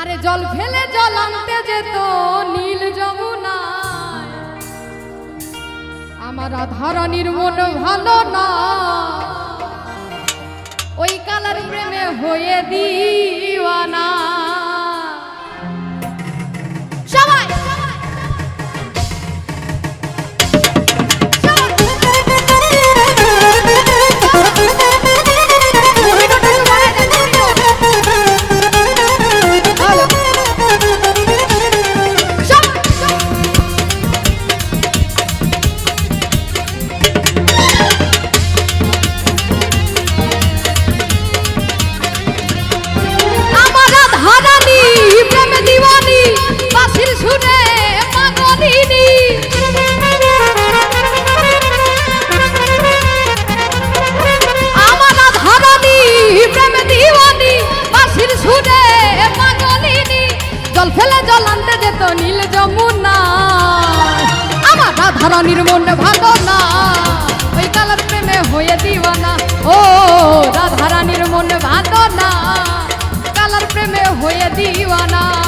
আরে জল ফেলে জল আনতে যেত নীল যমুনা আমার ধারানির মন ভালো না। ওই কালার প্রেমে হয়ে দিওয়ানা। আমার মন ভালো না। ওই কালার প্রেমে হয়ে দিওয়ানা। ও, রাধারানীর মন ভালো না। কালার প্রেমে হয়ে দিওয়ানা।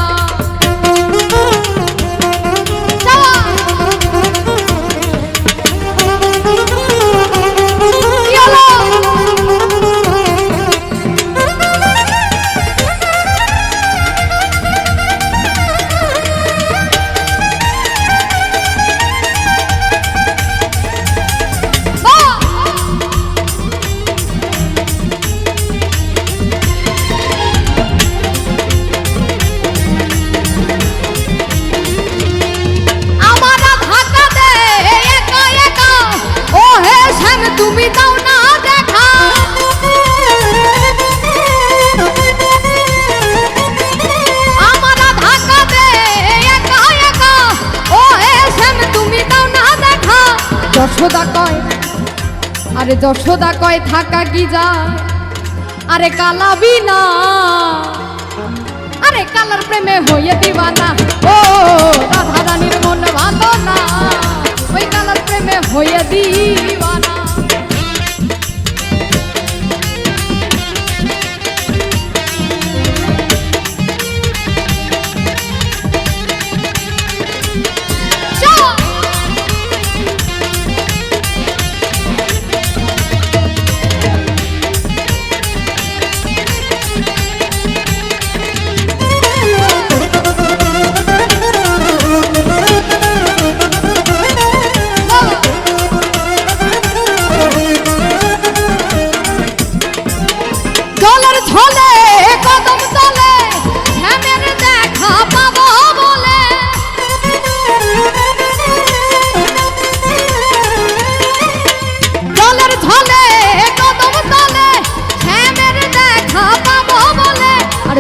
যশোদা কয়, আরে যশোদা কয়, থাকা কি যায়? আরে কালাবি না আরে কালার প্রেমে হয়ে দিবানা। ও রাধা রানীর মন ভালো না, ওই কালার প্রেমে হয়ে দিবানা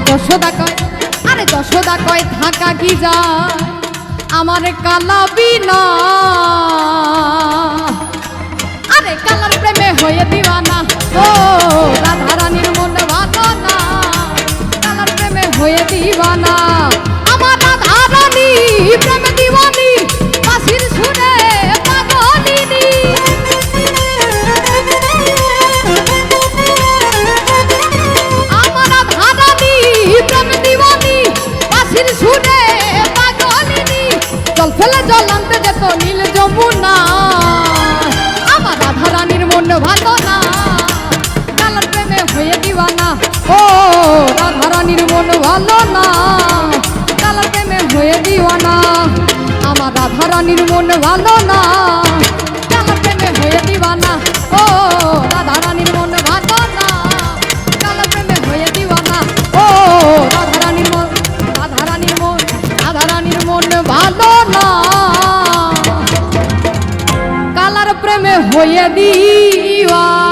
যশোদা কয়, আরে যশোদা কয় থাকা কি যায়? আমার কালা বিনা। আরে কালার প্রেমে হয়ে দিওয়ানা ও ভালো না কালার প্রেমে হয়ে দিওয়ানা ও রাধা রানীর মন ভালো না কালার প্রেমে হয়ে দিওয়ানা আমার রাধা রানীর মন ভালো না কালার প্রেমে হয়ে দিওয়ানা ও রাধা হয়ে দিওয়া